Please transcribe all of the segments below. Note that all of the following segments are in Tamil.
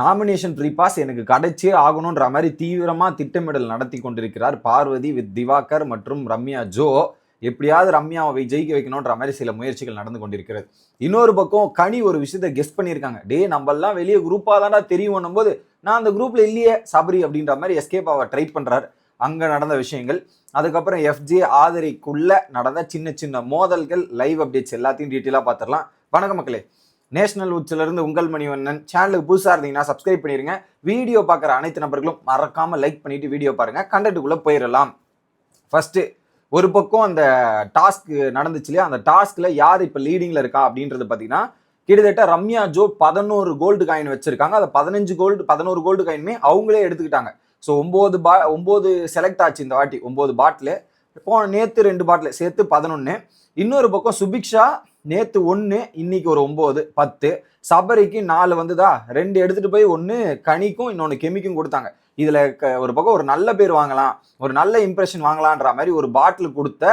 நாமினேஷன் ஃப்ரீ பாஸ் எனக்கு கிடைச்சே ஆகணுன்ற மாதிரி தீவிரமாக திட்டமிடல் நடத்தி கொண்டிருக்கிறார் பார்வதி வித் திவாகர் மற்றும் ரம்யா ஜோ. எப்படியாவது ரம்யாவை ஜெயிக்க வைக்கணுன்ற மாதிரி சில முயற்சிகள் நடந்து கொண்டிருக்கிறது. இன்னொரு பக்கம் கனி ஒரு விஷயத்த கெஸ் பண்ணியிருக்காங்க. டே நம்மெல்லாம் வெளியே குரூப்பாக தான்டா தெரியும் போது நான் அந்த குரூப்பில் இல்லையே சபரி அப்படின்ற மாதிரி எஸ்கேப் அவர் ட்ரை பண்ணுறாரு அங்கே நடந்த விஷயங்கள். அதுக்கப்புறம் எஃப்ஜே ஆதரிக்குள்ளே நடந்த சின்ன சின்ன மோதல்கள் லைவ் அப்டேட்ஸ் எல்லாத்தையும் டீட்டெயிலாக பார்த்துடலாம். வணக்கம் மக்களே. நேஷனல் உச்சில உங்கள் மணிவண்ணன். சேனலுக்கு புதுசாக இருந்தீங்கன்னா சப்ஸ்கிரைப் பண்ணிடுங்க வீடியோ பார்க்குற அனைத்து நபர்களும் மறக்காமல் லைக் பண்ணிவிட்டு வீடியோ பாருங்கள் கண்டென்ட்டுக்குள்ளே போயிடலாம் ஃபஸ்ட்டு ஒரு பக்கம் அந்த டாஸ்க் நடந்துச்சு இல்லையா? அந்த டாஸ்கில் யார் இப்போ லீடிங்கில் இருக்கா அப்படின்றது பார்த்தீங்கன்னா கிட்டத்தட்ட ரம்யா ஜோ பதினோரு கோல்டு காயின் வச்சுருக்காங்க. அதை பதினஞ்சு கோல்டு பதினோரு கோல்டு காயினுமே அவங்களே எடுத்துக்கிட்டாங்க. ஸோ ஒம்பது பா ஒம்பது செலக்ட் ஆச்சு இந்த வாட்டி. ஒம்பது பாட்டில் போன நேற்று ரெண்டு பாட்டில் சேர்த்து பதினொன்று இன்னொரு பக்கம் சுபிக்ஷா நேற்று ஒன்று இன்னைக்கு ஒரு ஒம்பது பத்து. சபரிக்கு நாலு வந்துதா? ரெண்டு எடுத்துகிட்டு போய் ஒன்று கனிக்கும் இன்னொன்று கெமிக்கும் கொடுத்தாங்க. இதில் ஒரு பக்கம் ஒரு நல்ல பேர் வாங்கலாம் ஒரு நல்ல இம்ப்ரெஷன் வாங்கலான்ற மாதிரி ஒரு பாட்டில் கொடுத்த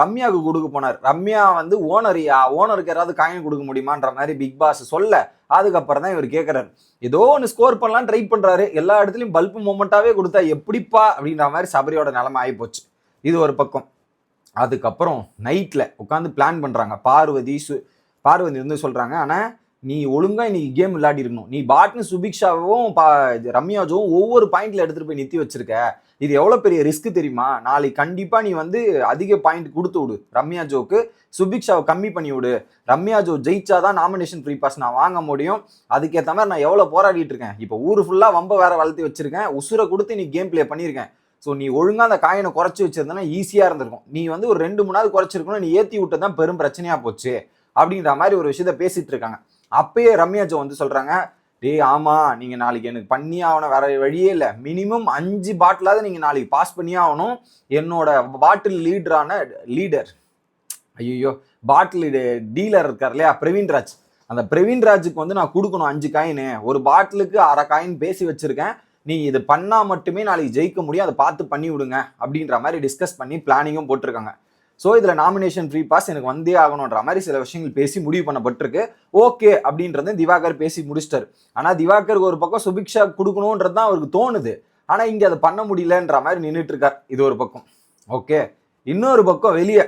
ரம்யாவுக்கு கொடுக்க போனார். ரம்யா வந்து ஓனரியா ஓனருக்கு யாராவது காயின் கொடுக்க முடியுமான்ற மாதிரி பிக் பாஸ் சொல்ல அதுக்கப்புறம் தான் இவர் கேட்குறாரு ஏதோ ஒன்று ஸ்கோர் பண்ணலாம் ட்ரை பண்ணுறாரு எல்லா இடத்துலையும் பல்ப் மூமெண்ட்டாகவே கொடுத்தா எப்படிப்பா? அப்படின்ற மாதிரி சபரியோட நிலைமை ஆகிப்போச்சு இது ஒரு பக்கம். அதுக்கப்புறம் நைட்டில் உட்காந்து பிளான் பண்ணுறாங்க பார்வதி சு பார்வதி வந்து சொல்கிறாங்க ஆனால் நீ ஒழுங்காக இன்னைக்கு கேம் விளையாடி இருக்கணும். நீ பாட்னு சுபிக்ஷாவும் பா ரம்யாஜும் ஒவ்வொரு பாயிண்டில் எடுத்துகிட்டு போய் நிறுத்தி வச்சிருக்க. இது எவ்வளோ பெரிய ரிஸ்க் தெரியுமா? நாளைக்கு கண்டிப்பாக நீ வந்து அதிக பாயிண்ட் கொடுத்து விடு. ரம்யா ஜோக்கு சுபிக்ஷாவை கம்மி பண்ணி விடு. ரம்யா ஜோ ஜெயிச்சாதான் நாமினேஷன் ஃப்ரீ பாஸ் நான் வாங்க முடியும். அதுக்கேற்ற மாதிரி நான் எவ்வளோ போராடிட்டு இருக்கேன். இப்போ ஊர் ஃபுல்லாக வம்ப வேற வளர்த்து வச்சிருக்கேன். உசுரை கொடுத்து நீ கேம் பிளே பண்ணியிருக்கேன். ஸோ நீ ஒழுங்காக அந்த காயினை குறைச்சி வச்சிருந்தனா ஈஸியாக இருந்திருக்கும். நீ வந்து ஒரு ரெண்டு மூணு நாள் குறைச்சிருக்கணும் நீ ஏற்றி விட்டு தான் பெரும் பிரச்சனையாக போச்சு அப்படின்ற மாதிரி ஒரு விஷயத்த பேசிகிட்டு இருக்காங்க. அப்பயே ரம்யா ஜோ வந்து சொல்கிறாங்க டேய் ஆமாம் நீங்கள் நாளைக்கு எனக்கு பண்ணி ஆகணும் வேற வழியே இல்லை. மினிமம் அஞ்சு பாட்டிலாவது நீங்கள் நாளைக்கு பாஸ் பண்ணி ஆகணும். என்னோட பாட்டில் லீடரான லீடர் ஐயோ பாட்டில் டீலர் இருக்கார் இல்லையா பிரவீன்ராஜ் அந்த பிரவீன்ராஜுக்கு வந்து நான் கொடுக்கணும் அஞ்சு காயின். ஒரு பாட்டிலுக்கு அரை காயின் பேசி வச்சுருக்கேன். நீ இது பண்ணால் மட்டுமே நாளைக்கு ஜெயிக்க முடியும் அதை பார்த்து பண்ணி விடுங்க அப்படின்ற மாதிரி டிஸ்கஸ் பண்ணி பிளானிங்கும் போட்டிருக்காங்க. ஸோ இதில் நாமினேஷன் ஃப்ரீ பாஸ் எனக்கு வந்தே ஆகணுன்ற மாதிரி சில விஷயங்கள் பேசி முடிவு பண்ணப்பட்டிருக்கு. ஓகே அப்படின்றது திவாகர் பேசி முடிச்சிட்டார். ஆனால் திவாகருக்கு ஒரு பக்கம் சுபிக்ஷா கொடுக்கணுன்றது தான் அவருக்கு தோணுது. ஆனால் இங்கே அதை பண்ண முடியலன்ற மாதிரி நின்றுட்டு இருக்கார் இது ஒரு பக்கம். ஓகே இன்னொரு பக்கம் வெளியே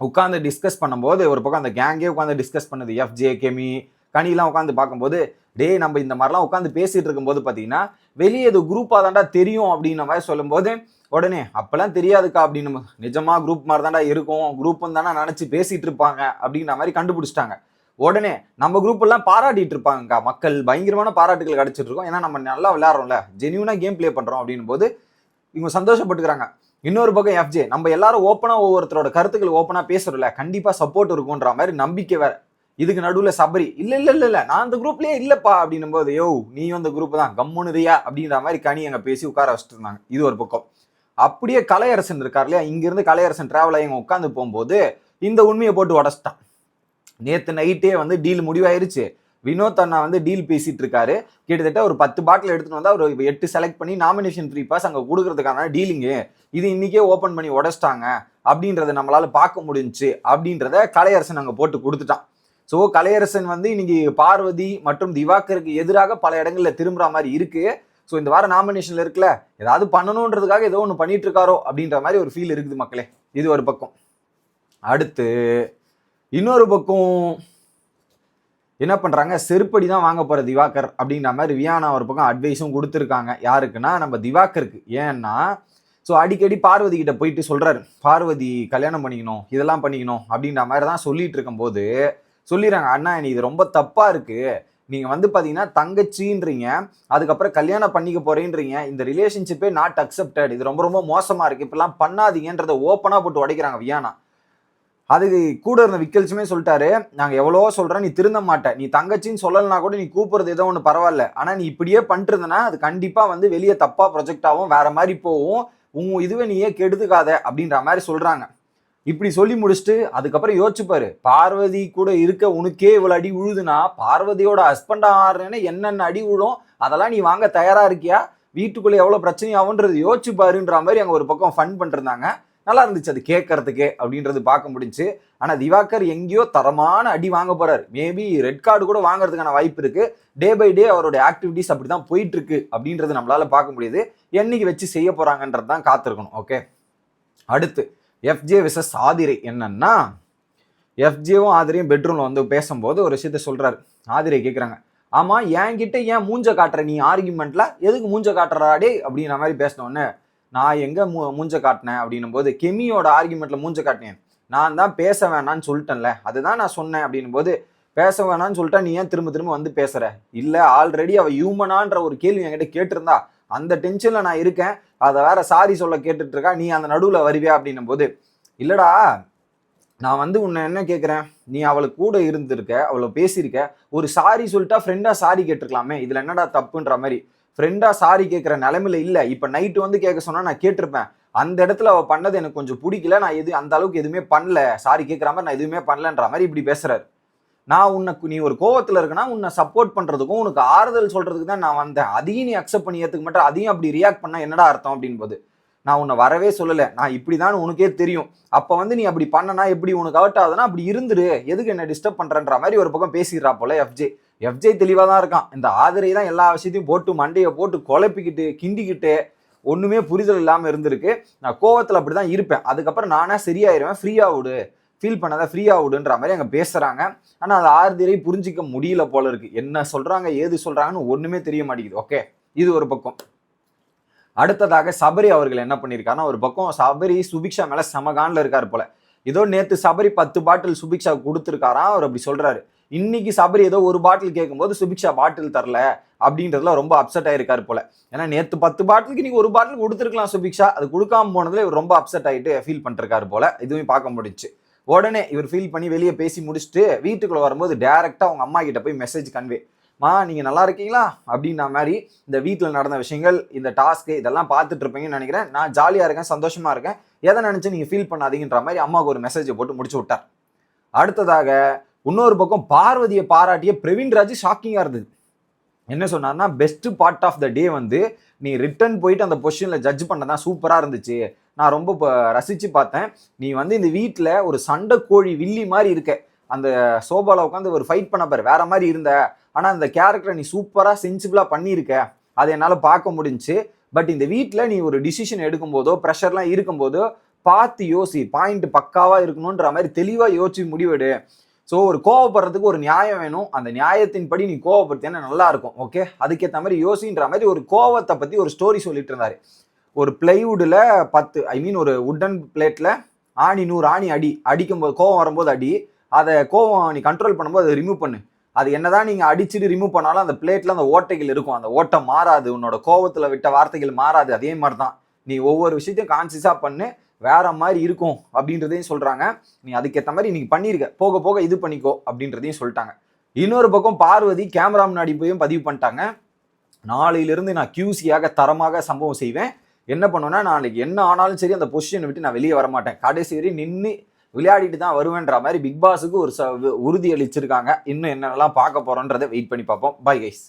உட்காந்து டிஸ்கஸ் பண்ணும்போது ஒரு பக்கம் அந்த கேங்கே உட்காந்து டிஸ்கஸ் பண்ணுது. எஃப்ஜே கெமி கனிலாம் உட்காந்து பார்க்கும்போது டேய் நம்ம இந்த மாதிரிலாம் உட்காந்து பேசிட்டு இருக்கும்போது பார்த்தீங்கன்னா வெளியே இது குரூப்பாக தாண்டா தெரியும் அப்படின்ற மாதிரி சொல்லும்போது உடனே அப்போல்லாம் தெரியாதுக்கா அப்படின்னு நிஜமாக குரூப் மாதிரி தாண்டா இருக்கும். குரூப்புன்னு தானே நினச்சி பேசிகிட்டு இருப்பாங்க அப்படின்ற மாதிரி கண்டுபிடிச்சிட்டாங்க. உடனே நம்ம குரூப் எல்லாம் பாராட்டிட்டு இருப்பாங்கக்கா. மக்கள் பயங்கரமான பாராட்டுகள் கிடைச்சிட்டு இருக்கோம். ஏன்னா நம்ம நல்லா விளையாடுறோம்ல. ஜென்யூனா கேம் ப்ளே பண்றோம் அப்படின்னும் போது இவங்க சந்தோஷப்பட்டுக்கிறாங்க. இன்னொரு பக்கம் எஃப்ஜே நம்ம எல்லாரும் ஓப்பனா ஒவ்வொருத்தரோட கருத்துக்கள் ஓப்பனா பேசுறோம்ல. கண்டிப்பா சப்போர்ட் இருக்கும்ன்ற மாதிரி நம்பிக்கை வேற. இதுக்கு நடுவில் சபரி இல்லை இல்லை இல்லை இல்லை நான் அந்த குரூப்லேயே இல்லைப்பா அப்படின்னும் போது யோ நீ அந்த குரூப் தான் கம்முனுதியா அப்படின்ற மாதிரி கனி அங்கே பேசி உட்கார வச்சுட்டு இருந்தாங்க இது ஒரு பக்கம். அப்படியே கலையரசன் இருக்கார் இல்லையா? இங்கேருந்து கலையரசன் ட்ராவல் ஆகி உட்காந்து போகும்போது இந்த உண்மையை போட்டு உடச்சிட்டான். நேற்று நைட்டே வந்து டீல் முடிவாயிருச்சு. வினோத் அண்ணா வந்து டீல் பேசிட்டு இருக்காரு கிட்டத்தட்ட ஒரு பத்து பாட்டில் எடுத்துட்டு வந்தா ஒரு எட்டு செலக்ட் பண்ணி நாமினேஷன் த்ரீ பாஸ் அங்கே கொடுக்கறதுக்கான டீலிங்கு இது இன்னைக்கே ஓப்பன் பண்ணி உடச்சிட்டாங்க. அப்படின்றத நம்மளால பார்க்க முடிஞ்சுச்சு. அப்படின்றத கலையரசன் அங்கே போட்டு கொடுத்துட்டான். ஸோ கலையரசன் வந்து இன்னைக்கு பார்வதி மற்றும் திவாகருக்கு எதிராக பல இடங்களில் திரும்புற மாதிரி இருக்கு. ஸோ இந்த வாரம் நாமினேஷன்ல இருக்குல்ல ஏதாவது பண்ணணுன்றதுக்காக ஏதோ ஒன்று பண்ணிட்டு இருக்காரோ அப்படின்ற மாதிரி ஒரு ஃபீல் இருக்குது மக்களே. இது ஒரு பக்கம். அடுத்து இன்னொரு பக்கம் என்ன பண்றாங்க? செருப்படி தான் வாங்க போற திவாகர் அப்படின்ற மாதிரி வியானா ஒரு பக்கம் அட்வைஸும் கொடுத்துருக்காங்க. யாருக்குன்னா நம்ம திவாகருக்கு. ஏன்னா ஸோ அடிக்கடி பார்வதி கிட்ட போயிட்டு சொல்றாரு. பார்வதி கல்யாணம் பண்ணிக்கணும் இதெல்லாம் பண்ணிக்கணும் அப்படின்ற மாதிரி தான் சொல்லிட்டு இருக்கும்போது சொல்லிடுறாங்க அண்ணா நீ இது ரொம்ப தப்பா இருக்கு. நீங்க வந்து பாத்தீங்கன்னா தங்கச்சின்றீங்க. அதுக்கப்புறம் கல்யாணம் பண்ணிக்க போறேன்றீங்க. இந்த ரிலேஷன்ஷிப்பே நாட் அக்செப்டட் இது ரொம்ப ரொம்ப மோசமா இருக்கு. இப்பெல்லாம் பண்ணாதீங்கன்றதை ஓப்பனா போட்டு உடைக்கிறாங்க வியானா. அதுக்கு கூட இருந்த விக்கல்ஸுமே சொல்லிட்டாரு நாங்க எவ்வளோ சொல்றோம் நீ திருந்த மாட்ட. நீ தங்கச்சின்னு சொல்லலைனா கூட நீ கூப்பிடுறது ஏதோ ஒன்று பரவாயில்ல. ஆனா நீ இப்படியே பண்ணிட்டு அது கண்டிப்பா வந்து வெளியே தப்பா ப்ரொஜெக்ட் ஆகும் வேற மாதிரி போகும் உன் இதுவே நீயே கெடுத்துக்காத. அப்படின்ற மாதிரி சொல்றாங்க. இப்படி சொல்லி முடிச்சுட்டு அதுக்கப்புறம் யோசிச்சுப்பாரு பார்வதி கூட இருக்க உனக்கே இவ்வளோ அடி உழுதுனா பார்வதியோட ஹஸ்பண்ட் ஆடுறேன்னு என்னென்ன அடி விழும் அதெல்லாம் நீ வாங்க தயாராக இருக்கியா? வீட்டுக்குள்ளே எவ்வளோ பிரச்சனை ஆகுன்றது யோசிச்சு பாருன்ற மாதிரி அங்கே ஒரு பக்கம் ஃபன் பண்ணிருந்தாங்க. நல்லா இருந்துச்சு அது கேட்கறதுக்கு அப்படின்றது பார்க்க முடிஞ்சு ஆனால் திவாகர் எங்கேயோ தரமான அடி வாங்க போறாரு. மேபி ரெட் கார்டு கூட வாங்குறதுக்கான வாய்ப்பு இருக்கு. டே பை டே அவருடைய ஆக்டிவிட்டிஸ் அப்படிதான் போயிட்டு இருக்கு அப்படின்றது நம்மளால பார்க்க முடியுது. என்னைக்கு வச்சு செய்ய போறாங்கன்றது தான் காத்திருக்கணும். ஓகே அடுத்து எஃப்ஜே விசஸ் ஆதிரை என்னன்னா எஃப்ஜேவும் ஆதிரையும் பெட்ரூமில் வந்து பேசும்போது ஒரு விஷயத்த சொல்கிறாரு ஆதிரை கேட்குறாங்க ஆமாம் என்கிட்ட ஏன் மூஞ்ச காட்டுற நீ ஆர்குமெண்ட்ல எதுக்கு மூஞ்ச காட்டுறாடே அப்படின்ற மாதிரி பேசினோடனே நான் எங்கே மூ மூஞ்ச காட்டினேன்? அப்படின்னும் போது கெமியோட ஆர்குமெண்ட்ல மூஞ்ச காட்டினேன். நான் தான் பேச வேணான்னு சொல்லிட்டேன்ல. அதுதான் நான் சொன்னேன். அப்படின்னும் போது பேச வேணாம்னு சொல்லிட்டா நீ ஏன் திரும்ப திரும்ப வந்து பேசுகிற இல்லை ஆல்ரெடி அவள் ஹியூமனான்ற ஒரு கேள்வி என்கிட்ட கேட்டிருந்தா அந்த டென்ஷன்ல நான் இருக்கேன். அதை வேற சாரி சொல்ல கேட்டுட்டு இருக்கா நீ அந்த நடுவில் வருவியா அப்படின்னும் போது இல்லடா நான் வந்து உன்னை என்ன கேட்குறேன் நீ அவளுக்கு கூட இருந்திருக்க அவளை பேசியிருக்க ஒரு சாரி சொல்லிட்டா ஃப்ரெண்டாக சாரி கேட்டிருக்கலாமே. இதில் என்னடா தப்புன்ற மாதிரி. ஃப்ரெண்டாக சாரி கேட்குற நிலைமையில இல்லை. இப்போ நைட்டு வந்து கேட்க சொன்னால் நான் கேட்டிருப்பேன். அந்த இடத்துல அவள் பண்ணது எனக்கு கொஞ்சம் பிடிக்கல. நான் எது அந்த அளவுக்கு எதுவுமே பண்ணல. சாரி கேட்குற மாதிரி நான் எதுவுமே பண்ணலன்ற மாதிரி இப்படி பேசுறாரு. நான் உன்னை நீ ஒரு கோவத்தில் இருக்கனா உன்னை சப்போர்ட் பண்ணுறதுக்கும் உனக்கு ஆறுதல் சொல்கிறதுக்கு தான் நான் வந்தேன். அதையும் நீ அக்செப்ட் பண்ணி ஏத்துக்க மாட்டேன். அதையும் அப்படி ரியாக்ட் பண்ணால் என்னடா அர்த்தம் அப்படின்போது. நான் உன்னை வரவே சொல்லலை. நான் இப்படிதான் உனக்கே தெரியும். அப்போ வந்து நீ அப்படி பண்ணனா எப்படி உனக்கு அவுட் ஆகுதுன்னா அப்படி இருந்துரு. எதுக்கு என்ன டிஸ்டர்ப் பண்ணுறன்ற மாதிரி ஒரு பக்கம் பேசிடுறா போல எஃப்ஜே எஃப்ஜே தெளிவாக தான் இருக்கான். இந்த ஆதிரை தான் எல்லா விஷயத்தையும் போட்டு மண்டையை போட்டு குழப்பிக்கிட்டு கிண்டிக்கிட்டு ஒன்றுமே புரிதல் இல்லாமல் இருந்திருக்கு. நான் கோவத்தில் அப்படி தான் இருப்பேன். அதுக்கப்புறம் நானே சரியாயிருவேன். ஃப்ரீயாக விடு. ஃபீல் பண்ணாத ஃப்ரீயாக விடுன்ற மாதிரி அங்கே பேசுகிறாங்க ஆனால் அது ஆறுதிரை புரிஞ்சிக்க முடியல போல இருக்கு. என்ன சொல்கிறாங்க ஏது சொல்கிறாங்கன்னு ஒன்றுமே தெரிய மாட்டேங்குது. ஓகே இது ஒரு பக்கம். அடுத்ததாக சபரி அவர்கள் என்ன பண்ணியிருக்காருன்னா ஒரு பக்கம் சபரி சுபிக்ஷா மேலே சமகானில் இருக்கார் போல. ஏதோ நேற்று சபரி பத்து பாட்டில் சுபிக்ஷா கொடுத்துருக்காராம் அவர் அப்படி சொல்கிறாரு இன்னைக்கு சபரி ஏதோ ஒரு பாட்டில் கேட்கும்போது சுபிக்ஷா பாட்டில் தரல அப்படின்றதுல ரொம்ப அப்செட் ஆயிருக்காரு போல. ஏன்னா நேற்று பத்து பாட்டிலுக்கு நீங்கள் ஒரு பாட்டில் கொடுத்துருக்கலாம் சுபிக்ஷா. அது கொடுக்காம போனதுல இவர் ரொம்ப அப்செட் ஆகிட்டு ஃபீல் பண்ணிருக்காரு போல. இதுவும் பார்க்க முடிச்சு உடனே இவர் ஃபீல் பண்ணி வெளியே பேசி முடிச்சுட்டு வீட்டுக்குள்ளே வரும்போது டேரெக்டாக அவங்க அம்மா கிட்ட போய் மெசேஜ் கன்வே மா நீங்கள் நல்லா இருக்கீங்களா? அப்படின்ன மாதிரி இந்த வீட்டில் நடந்த விஷயங்கள் இந்த டாஸ்க்கு இதெல்லாம் பார்த்துட்டு இருப்பீங்கன்னு நினைக்கிறேன். நான் ஜாலியாக இருக்கேன் சந்தோஷமாக இருக்கேன். எதை நினச்சி நீங்கள் ஃபீல் பண்ணாதீங்கன்ற மாதிரி அம்மாவுக்கு ஒரு மெசேஜை போட்டு முடிச்சு விட்டார். அடுத்ததாக இன்னொரு பக்கம் பார்வதியை பாராட்டிய பிரவீன் ராஜ் இருந்தது. என்ன சொன்னார்னா best part of the day வந்து நீ ரிட்டர்ன் போயிட்டு அந்த பொசிஷனில் ஜட்ஜ் பண்ணதான் சூப்பராக இருந்துச்சு. நான் ரொம்ப இப்போ ரசித்து பார்த்தேன். நீ வந்து இந்த வீட்டில் ஒரு சண்டை கோழி வில்லி மாதிரி இருக்க. அந்த சோபாவில் உட்காந்து ஒரு ஃபைட் பண்ண பாரு வேற மாதிரி இருந்த. ஆனால் அந்த கேரக்டரை நீ சூப்பராக சென்சிபிளாக பண்ணியிருக்க. அதை என்னால் பார்க்க முடிஞ்சுச்சு பட் இந்த வீட்டில் நீ ஒரு டிசிஷன் எடுக்கும்போதோ ப்ரெஷர்லாம் இருக்கும்போதோ பார்த்து யோசி. பாயிண்ட் பக்காவாக இருக்கணுன்ற மாதிரி தெளிவாக யோசிச்சு முடிவெடு. ஸோ ஒரு கோவப்படுறதுக்கு ஒரு நியாயம் வேணும். அந்த நியாயத்தின்படி நீ கோவப்படுத்தினா நல்லா இருக்கும் ஓகே அதுக்கேற்ற மாதிரி யோசின்ற மாதிரி ஒரு கோவத்தை பற்றி ஒரு ஸ்டோரி சொல்லிட்டு இருந்தாரு ஒரு பிளைவுட்டில் பத்து ஐ மீன் ஒரு உட்டன் பிளேட்டில் ஆணி நூறு ஆணி அடி அடிக்கும்போது கோவம் வரும்போது அடி. அதை கோவம் நீ கண்ட்ரோல் பண்ணும்போது அதை ரிமூவ் பண்ணு. அது என்னதான் நீங்கள் அடிச்சுட்டு ரிமூவ் பண்ணாலும் அந்த பிளேட்டில் அந்த ஓட்டைகள் இருக்கும். அந்த ஓட்டம் மாறாது. உன்னோட கோவத்தில் விட்ட வார்த்தைகள் மாறாது. அதே மாதிரி தான் நீ ஒவ்வொரு விஷயத்தையும் கான்சியஸாக பண்ணு. வேற மாதிரி இருக்கும் அப்படின்றதையும் சொல்றாங்க. நீ அதுக்கேற்ற மாதிரி நீ பண்ணியிருக்க போக போக இது பண்ணிக்கோ அப்படின்றதையும் சொல்லிட்டாங்க. இன்னொரு பக்கம் பார்வதி கேமரா முன்னாடி போயும் பதிவு பண்ணிட்டாங்க. நாளையிலிருந்து நான் கியூசியாக தரமாக சம்பவம் செய்வேன். என்ன பண்ணுவேன்னா நாளைக்கு என்ன ஆனாலும் சரி அந்த பொசிஷனை விட்டு நான் வெளியே வர மாட்டேன். கடைசி வரை நின்று விளையாடிட்டு தான் வருவேன்ற மாதிரி பிக் பாஸுக்கு ஒரு ச உறுதி அளிச்சிருக்காங்க இன்னும் என்னென்னலாம் பார்க்க போறோன்றதை வெயிட் பண்ணி பார்ப்போம். Bye guys